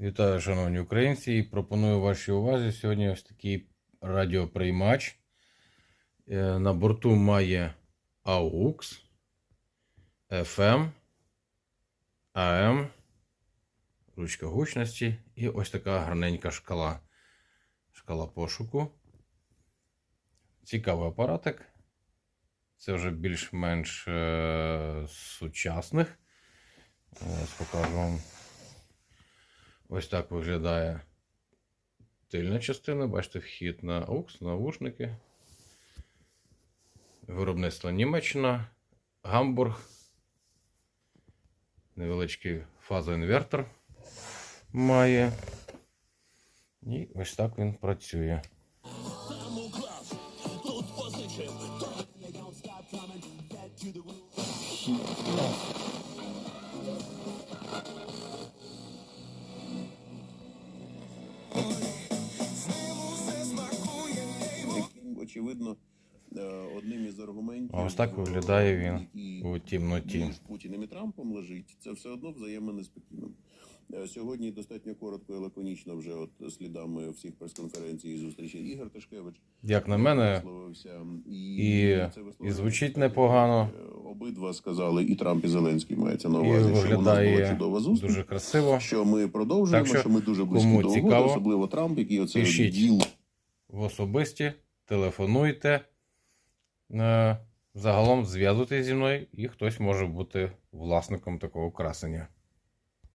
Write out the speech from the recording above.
Вітаю, шановні українці, і пропоную вашій увазі сьогодні ось такий радіоприймач. Е, На борту має AUX, FM, AM, ручка гучності і ось така гарненька шкала. Шкала пошуку. Цікавий апаратик. Це вже більш-менш е, сучасних. Ось покажу вам. Ось так виглядає тильна частина. Бачите, вхід на AUX, навушники. Виробництво Німеччина, Гамбург. Невеличкий фазоінвертор має. І ось так він працює. яким, очевидно, е, одним із аргументів. Ось так виглядає він у темноті. між Путіним і Трампом лежить, це все одно взаємонеспокійно. Е, Сьогодні достатньо коротко і лаконічно вже от слідами всіх прес-конференцій і зустрічей Ігор Ташкевич Як на мене, і, і- і звучить непогано. е, Обидва сказали, і Трамп, і Зеленський мається на і увазі, що у нас була чудова зустріч. дуже красиво. Що ми продовжуємо, Так що, що ми дуже близькі до угоди, особливо Трамп, який оце діл в особисті, телефонуйте. Е, Загалом зв'язуйтесь зі мною, і хтось може бути власником такого красення.